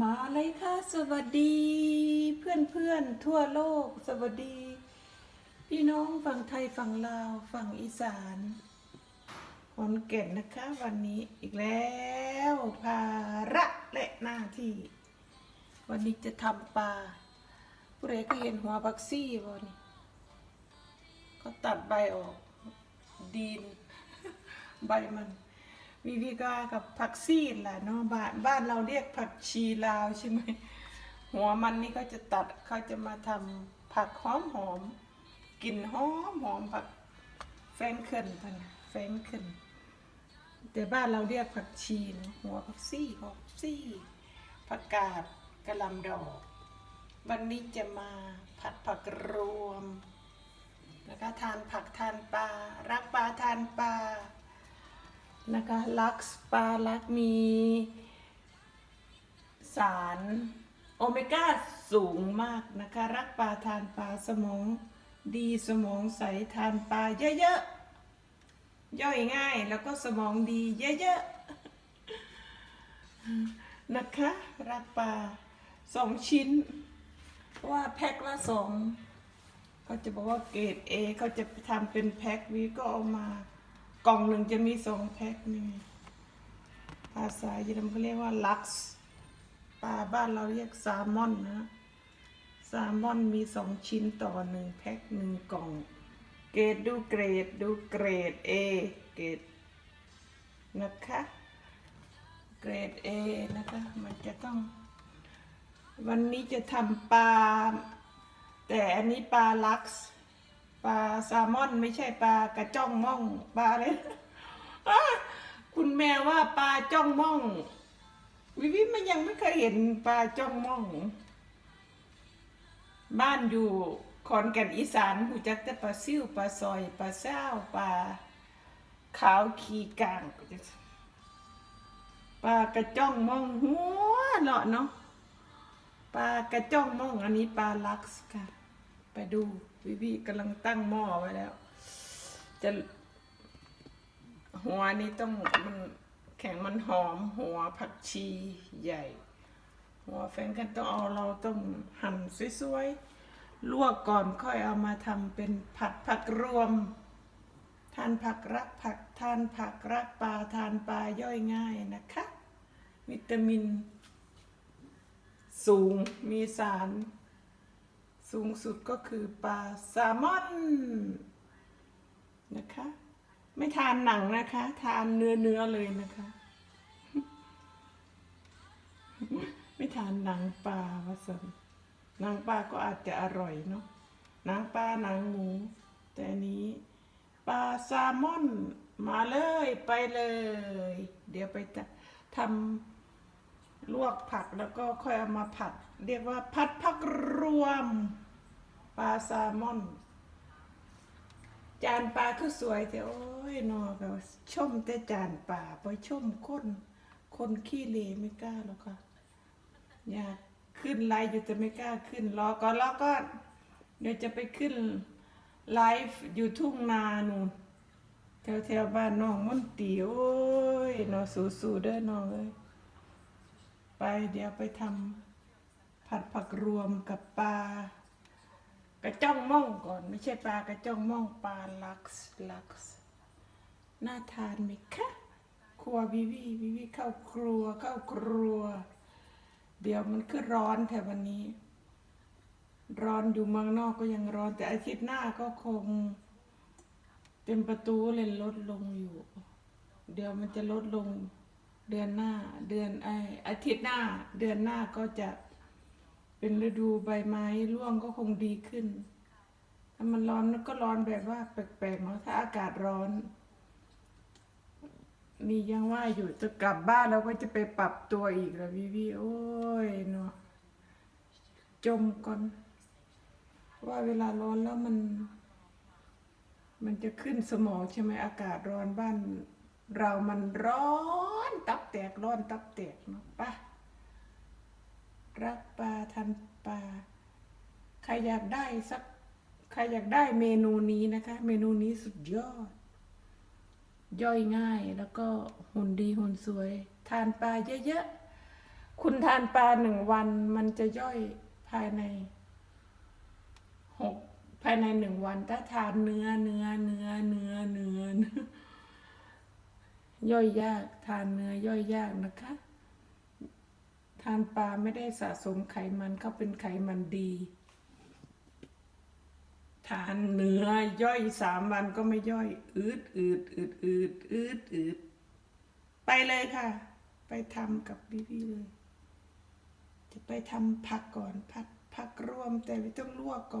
มาเลยค่ะสวัสดีเพื่อนเพื่อนทั่วโลกสวัสดี พี่น้องฝั่งไทยฝั่งลาวฝั่งอีสานขอนแก่นนะคะ วันนี้อีกแล้วภาระและหน้าที่ วันนี้จะทำปลาผู้ใดก็เห็นหัวบักซี่บ่นี่ก็ตัดใบออกดีนใบมัน วิวิกากับผักซีดแหละเนาะบ้านบ้านเราเรียกผักชีลาวใช่ไหมหัวมันนี่ก็จะตัดเขาจะมาทำผักหอมหอมกลิ่นหอมหอมผักแฟงเคินพันแฟงเคินแต่บ้านเราเรียกผักชีนะหัวผักซี่ผักซี่ผักกาดกระลำดอก วันนี้จะมาผัดผักรวม แล้วก็ทานผักทานปลารักปลาทานปลา นะคะลักซ์ปลาลักมีสารโอเมก้าสูงมากนะคะ รักปลาทานปลาสมองดีสมองใสทานปลาเยอะๆ ย่อยง่ายแล้วก็สมองดีเยอะๆ นะคะ รักปลาสองชิ้น ว่าแพ็คละสองเขาจะบอกว่าเกรดเอเขาจะทำเป็นแพ็ควีก็เอามา กล่องหนึ่งจะมีสองแพ็คนี่ภาษาเยอรมันเขาเรียกว่าลักซ์ปลาบ้านเราเรียกแซลมอนนะแซลมอนมีสองชิ้นต่อหนึ่งแพ็คหนึ่งกล่อง เกรดดูเกรดดูเกรด A เกรดนะคะเกรด A นะคะมันจะต้อง วันนี้จะทำปลา แต่อันนี้ปลาลักซ์ ปลาแซลมอนไม่ใช่ปลากระจ้องม่องปลาอะไรคุณแม่ว่าปลาจ้องม่อง วิวิมันยังไม่เคยเห็นปลาจ้องม่อง บ้านอยู่ขอนแก่นอีสานหูจักแต่ปลาซิ่วปลาซอยปลาเศร้าปลาขาวขีกลางปลากระจ้องม่องหัวเลาะเนาะปลากระจ้องม่องอันนี้ปลาลักซ์ค่ะ ไปดูวิวีกำลังตั้งหม้อไว้แล้ว จะหัวนี้ต้องมันแข็งมันหอม หัวผักชีใหญ่ หัวแฟนกันต้องเอาเราต้องหั่นสวยๆลวกก่อนค่อยเอามาทำเป็นผัดผักรวม ทานผักรักผักทานผักรักปลาทานปลาย่อยง่ายนะคะ วิตามิน สูงมีสาร สูงสุดก็คือปลาแซลมอนนะคะ ไม่ทานหนังนะคะ ทานเนื้อเนื้อเลยนะคะ ไม่ทานหนังปลาวะสันหนังปลาก็อาจจะอร่อยเนาะหนังปลาหนังหมู แต่นนี้ปลาแซลมอนมาเลยไปเลย เดี๋ยวไปจะทำลวกผักแล้วก็ค่อยเอามาผัด เรียกว่าผัดผักรวม ปลาแซลมอน จานปลาคือสวยแต่โอ้ยนอก็ชมแต่จานปลาไปชมคน คนขี้เลไม่กล้าหรอกค่ะอยากขึ้นไลฟ์อยู่แต่ไม่กล้าขึ้นรอก่อนรอก่อนเดี๋ยวจะไปขึ้นไลฟ์อยู่ทุ่งนานูนแถวแถวบ้านน้องมันตีโอ้ยนอสู้ๆเด้อน้องเอ้ยไปเดี๋ยวไปทำผัดผักรวมกับปลา กระจ้องม่องก่อน ไม่ใช่ปลากระจ้องม่องปลาลักซ์ลักซ์น่าทานไหมคะครัววิวีวิวีเข้าครัวเข้าครัว เดี๋ยวมันคือร้อนแถววันนี้ ร้อนอยู่เมืองนอกก็ยังร้อน แต่อาทิตย์หน้าก็คง เต็มประตูเลยลดลงอยู่ เดี๋ยวมันจะลดลงเดือนหน้า เดือนไออาทิตย์หน้า เดือนหน้าก็จะ เป็นฤดูใบไม้ร่วงก็คงดีขึ้น ถ้ามันร้อนก็ร้อนแบบว่าแปลกๆเนาะถ้าอากาศร้อน นี่ยังว่าอยู่จะกลับบ้านแล้วก็จะไปปรับตัวอีกแล้วพี่พี่โอ้ยเนาะจมก่อนว่าเวลาร้อนแล้วมัน มันจะขึ้นสมองใช่ไหมอากาศร้อนบ้าน เรามันร้อนตับแตกร้อนตับแตกเนาะปะ รักปลาทันปลาใครอยากได้สักใครอยากได้เมนูนี้นะคะ เมนูนี้สุดยอด ย่อยง่ายแล้วก็หุ่นดีหุ่นสวย ทานปลาเยอะๆ คุณทานปลาหนึ่งวันมันจะย่อยภายในหกภายในหนึ่งวันถ้าทานเนื้อเนื้อเนื้อเนื้อเนื้อเนื้อย่อยยากทานเนื้อย่อยยากนะคะ ทานปลาไม่ได้สะสมไขมันเขาเป็นไขมันดี ทานเนื้อย่อยสามวันก็ไม่ย่อย อืดอืดอืดอืดอืดอืดไปเลยค่ะ ไปทำกับพี่พี่ๆเลย จะไปทำผักก่อนผัดผักรวมแต่ไม่ต้องลวกก่อน